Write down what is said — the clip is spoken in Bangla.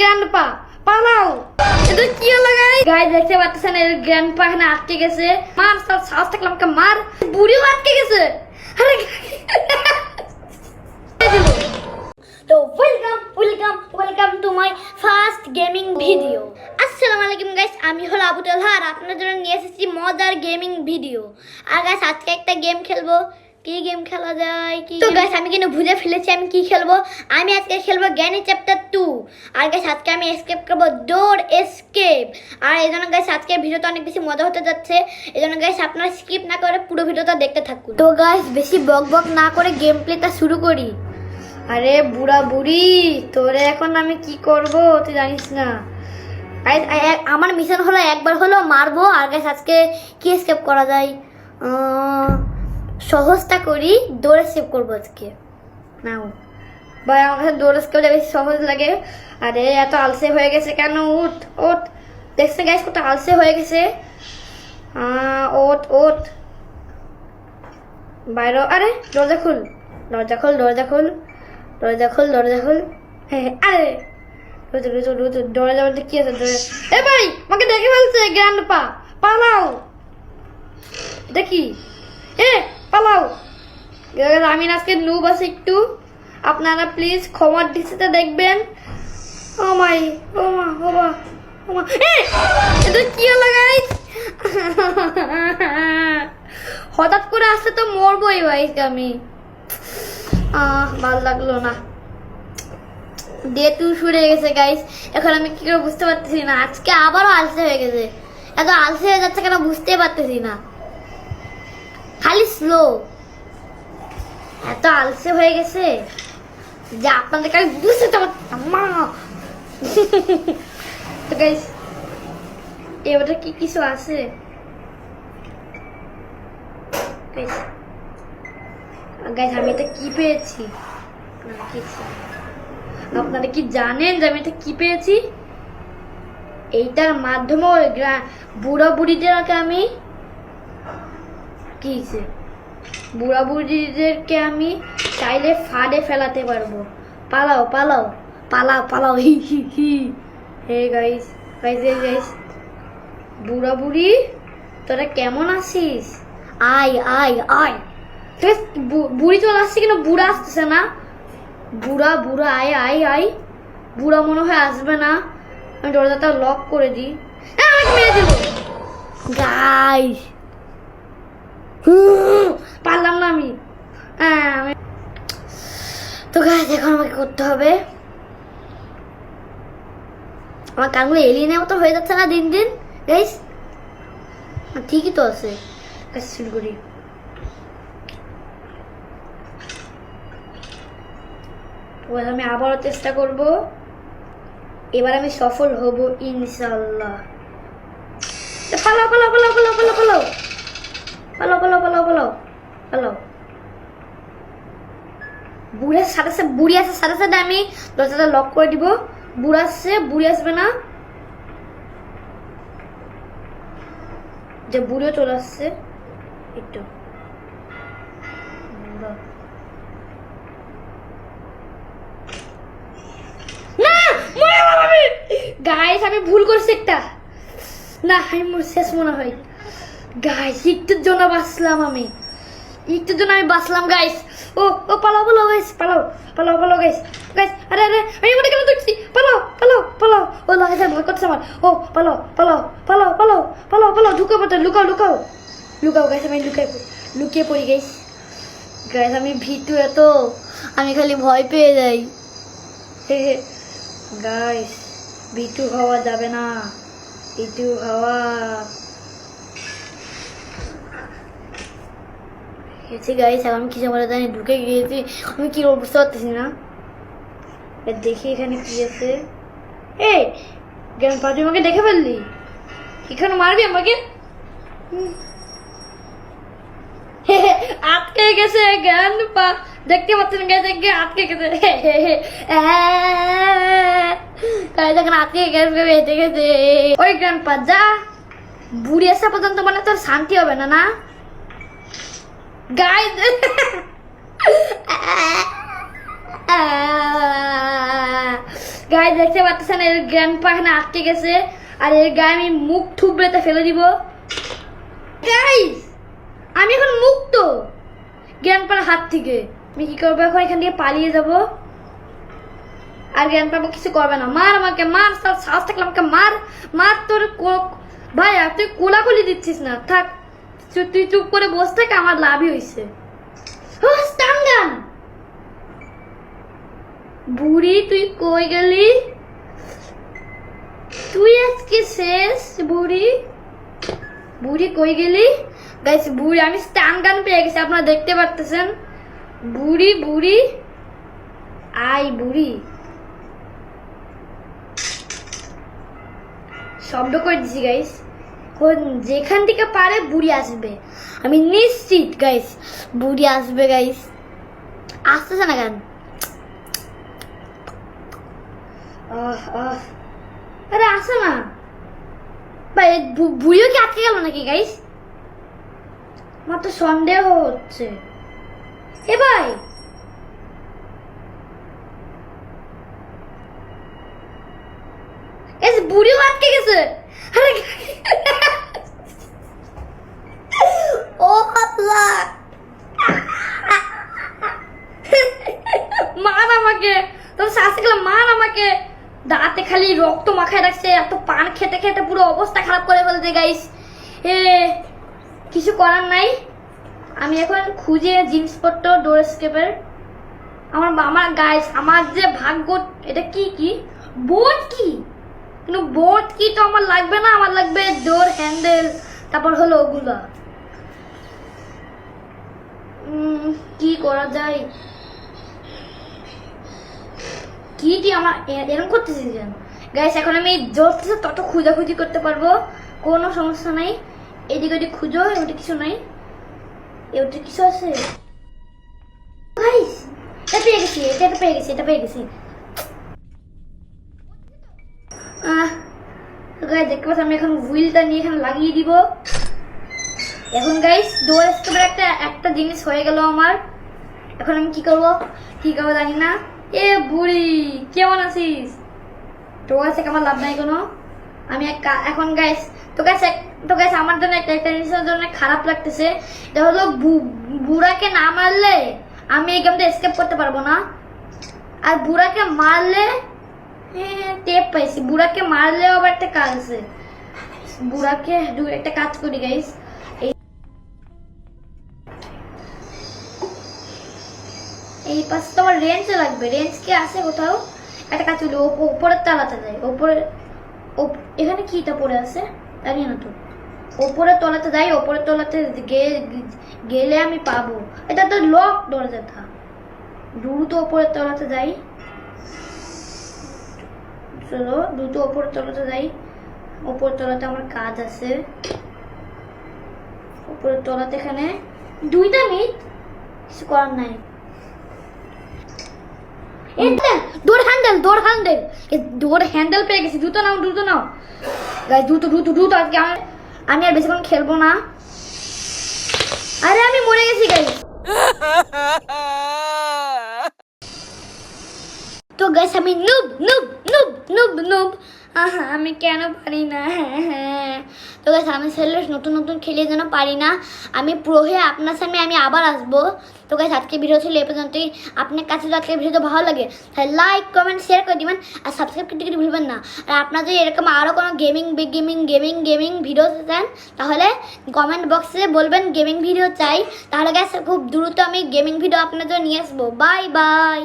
গ্র্যান্ডপা পালাও এটা কি হলো গাই গাই দেখতে পাচ্ছেন, এর গ্র্যান্ডপা এখানে আটকে গেছে। মার থাকলে আমাকে মার। বুড়িও আটকে গেছে। আরে তো welcome welcome welcome to my first gaming video আসসালামু আলাইকুম গাইস আমি হলো আবু তালহা আর আপনাদের জন্য নিয়ে এসেছি মজার গেমিং ভিডিও আর গাইস আজকে একটা গেম খেলব। কি গেম খেলা যায় কি তো গাইস আমি কিন্তু ভুলে ফেলেছি আমি কি খেলব। আমি আজকে খেলব জ্ঞানী চ্যাপ্টার টু আর গাইস আজকে আমি এসকেপ করব ডোর এসকেপ আর এই জন্য গাইস আজকে ভিডিওটা অনেক বেশি মজা হতে যাচ্ছে। এই জন্য গাইস আপনারা স্কিপ না করে পুরো ভিডিওটা দেখতে থাকুন। তো গাইস বেশি বক বক না করে গেম প্লেটা শুরু করি। আরে বুড়া বুড়ি তোরে এখন আমি কি করব তুই জানিস না। আমার মিশন হলো একবার হলো মারবো। আর গাইস আজকে কি স্কেপ করা যায়? সহজটা করি, দৌড়ে সেভ করব আজকে। নাও। ভাই, আমার কাছে দৌড়ে স্কেপটা বেশি সহজ লাগে। আরে, এত আলসে হয়ে গেছে কেন? উঠ ওঠ দেখছে গাইস কত আলসে হয়ে গেছে? ওঠ ওঠ। বাইরে আরে, দরজা খুল। দরজা খোল দরজা খোল। দরজা খোল দরজা খোল। আরে। বলতে কি আছে? দরজা এ ভাই দেখে পা। পালাও আমি আজকে নুব আছে একটু। আপনারা প্লিজ ক্ষমার দৃষ্টিতে দেখবেন। কি হঠাৎ করে আসতে তো মরবোই ভাইস আমি। আহ, ভালো লাগল না। ডে টু হয়ে গেছে গাইস এখন আমি কি করে বুঝতে পারতেছি না। আজকে আবারও আলসে হয়ে গেছে। এত আলসে হয়ে যাচ্ছে কেন বুঝতে পারতেছি না। খালি স্লো এত আলসে হয়ে গেছে যে আপনাদেরকে আমি বুঝতে তো গাইস এবারে কি কিছু আছে? গাইস আমি এটা কি পেয়েছি? আপনারা কি জানেন যে আমি এটা কি পেয়েছি? এইটার মাধ্যমে বুড়া বুড়িদেরকে আমি কি হইছে? বুড়া বুড়িদেরকে আমি চাইলে ফাঁদে ফেলাতে পারব। পালাও পালাও পালাও পালাও হি হি হি। হে গাইস গাইস গাইস বুড়া বুড়ি তোরা কেমন আছিস? আয় আয় আয়। বুড়ি চলে আসছে কিন্তু বুড়া আসতেছে না। বুড়া বুড়া আয় আয় আয়। বুড়া মনে হয় আসবে না। আমি দরজাটা লক করে দিই। এ, আমাকে মেরে দিল। গাইস পারলাম না আমি। হ্যাঁ তো গাইস এখন আমাকে করতে হবে। আমার কানগুলো এলিয়েনের মতো হয়ে যাচ্ছে না দিন দিন গাইস ঠিকই তো আছে। গাইস শুরু করি। আমি আবারও চেষ্টা করব। এবার আমি সফল হব ইনশাল্লাহ পালাও পালাও পালাও পালাও পালাও পালাও। পালাও পালাও পালাও পালাও পালাও বুড়ার সাথে সাথে বুড়ি আসার সাথে সাথে আমি দরজাটা লক করে দিব। বুড়া আসছে বুড়ি আসবে না। যে বুড়িও চলে আসছে, একটু। বুড়া। গাইস আমি। ভুল করছি একটা। না, আমি শেষ মনে হয়। গাইস একটুর জন্য বাঁচলাম আমি। একটুর জন্য আমি বাঁচলাম গাইস ও ও, পালাও পালাও গাইস পালাও পালাও পালাও গাইস গাইস আরে আরে, আমি মনে কেন দেখছি পালাও পালাও পালাও। ও লাগাইছে ভয় করছে আমার। ও, পালাও পালাও পালাও পালাও পালাও পালাও, ঢুকাও পড়তে লুকাও লুকাও। লুকাও গাইস আমি লুকাই লুকিয়ে পড়ি গাইস গাইস আমি ভীতু এত, আমি খালি ভয় পেয়ে যাই। গাইস বিটু হওয়া যাবে না। বিটু হওয়া গেছি গাইস এখন কিছু বলে জানি ঢুকে গিয়েছি। আমি কি বুঝতে পারতেছি না? দেখি এখানে কি আছে। এই জ্ঞান পা তুই আমাকে দেখে ফেললি? এখানে মারবি আমাকে? আটকে গেছে, জ্ঞান পা। দেখতে পাচ্ছেন দেখে আটকে গেছে। গায়ে দেখেন আটকে গেছে হেঁটে গেছে ওই জ্ঞান পা, যা। বুড়ি আসা পর্যন্ত মানে তোর শান্তি হবে না না? গায়ে গায়ে দেখতে পাচ্ছেন, এর গ্র্যান্ড পা এখানে আটকে গেছে। আর এর গায়ে আমি মুখ থুবড়েতে ফেলে দিব। গাইস আমি এখন মুক্ত। জ্ঞান পার হাত থেকে। আমি কি করব এখন? এখান থেকে পালিয়ে যাব। আর জ্ঞান পাবো কিছু করবে না। মার আমাকে, মার তার সাহস থাকলে আমাকে মার মার তোর ভাই তুই কোলাকুলি দিচ্ছিস না। থাক। তুই চুপ করে বসে থাক আমার লাভই স্টাঙ্গান বুড়ি, তুই কই গেলি? তুই আজকে শেষ, বুড়ি? বুড়ি কই গেলি? গাইস, বুড়ি, আমি স্টান গান পেয়ে গেছি, আপনারা দেখতে পারতেছেন। বুড়ি বুড়ি? আই, বুড়ি। শব্দ করে দিছি, গাইস। যেখান থেকে পারে বুড়ি আসবে। আমি নিশ্চিত গাইস বুড়ি আসবে গাইস আসতেছে না কেন? আরে, আসো না। ভাই বুড়িও কি আটকে গেল নাকি গাইস আমার তো সন্দেহ হচ্ছে। এ ভাই! বুড়িও আটকে গেছে। আরে ও পাতলা মান আমাকে তোর শাসি গেলাম মান আমাকে দাঁতে খালি রক্ত মাখায় রাখছে, এত পান খেতে খেতে পুরো অবস্থা খারাপ করে ফেলতে গাইস এ, কিছু করার নাই। আমি এখন খুঁজে জিনিসপত্র ডোর স্কেপের আমার আমার গাইস আমার যে ভাগ্য, এটা কি কি? বোর্ড কি? কিন্তু বোর্ড কি তো আমার লাগবে না, আমার লাগবে ডোর হ্যান্ডেল তারপর হলো ওগুলো। কি করা যায়? কি কি আমার এরকম করতেছি কেন? গাইস এখন আমি যত তত খুঁজাখুঁজি করতে পারব। কোনো সমস্যা নাই। এদিক ওদিক খুঁজো ওটা কিছু নাই। ওটা কিছু আছে? গাইস এটা পেয়ে গেছি, এটা পেয়ে গেছি, এটা পেয়ে গেছি। গাইস দেখতে পাচ্ছি আমি এখন হুইলটা নিয়ে এখানে লাগিয়ে দিব। এখন গাইস ডোর স্কেপের একটা একটা জিনিস হয়ে গেল আমার। এখন আমি কি করব? কি করব জানি না। এ বুড়ি, কেমন আছিস? তো কাছে আমার লাভ নাই কোনো? আমি এক এখন গাইস তো গাইস তো গাইস আমার জন্য একটা একটা জিনিসের জন্য খারাপ লাগতেছে। এটা হলো বুড়াকে না মারলে আমি এই গেমটা এসকেপ করতে পারব না। আর বুড়াকে মারলে টেপ পাইছি। বুড়াকে মারলেও আবার একটা কাজ আছে। বুড়াকে একটা কাজ করি গাইস পাশে তো আমার রেঞ্জ লাগবে। রেঞ্জ কি আছে কোথাও? একটা কাজ করি ওপ- ওপরের তালাতে যাই। ওপরে ওপ- এখানে কিটা পড়ে আছে? জানি না তো। ওপরের তলাতে যাই, ওপরের তলাতে গেলে আমি পাবো। এটা তো লক দরজাটা দ্রুত ওপরের তলাতে যাই। চলো, দ্রুত ওপরের তলাতে যাই। ওপরের তলাতে আমার কাজ আছে। উপরের তলাতে এখানে দুইটা মিট কিছু করার নাই। Door handle door handle door handle পেয়ে গেছি, দ্রুত নাও দ্রুত নাও। গাইস দ্রুত দ্রুত দ্রুত আজকে আমি আর বেশিক্ষণ খেলব না। আরে আমি মরে গেছি গাইস তো গাইস আমি noob noob noob noob noob আহা, আমি কেন পারি না? হ্যাঁ হ্যাঁ। তো গাইস আমি সেলেস নতুন নতুন খেলে যেন পারি না, আমি প্রো হয়ে আপনার সামনে আমি আবার আসব। তো গাইস আজকে ভিডিও ছিল এ পর্যন্তই। আপনার কাছে যদি আজকে ভিডিওটা ভালো লাগে, তাহলে লাইক কমেন্ট শেয়ার করে দিবেন, আর সাবস্ক্রাইব করতে কিন্তু ভুলবেন না। আর আপনার যদি এরকম আরও কোনো gaming big gaming gaming gaming video চান তাহলে কমেন্ট বক্সে বলবেন গেমিং ভিডিও চাই। তাহলে গাইস খুব দ্রুত আমি গেমিং ভিডিও আপনার জন্য নিয়ে আসব। Bye bye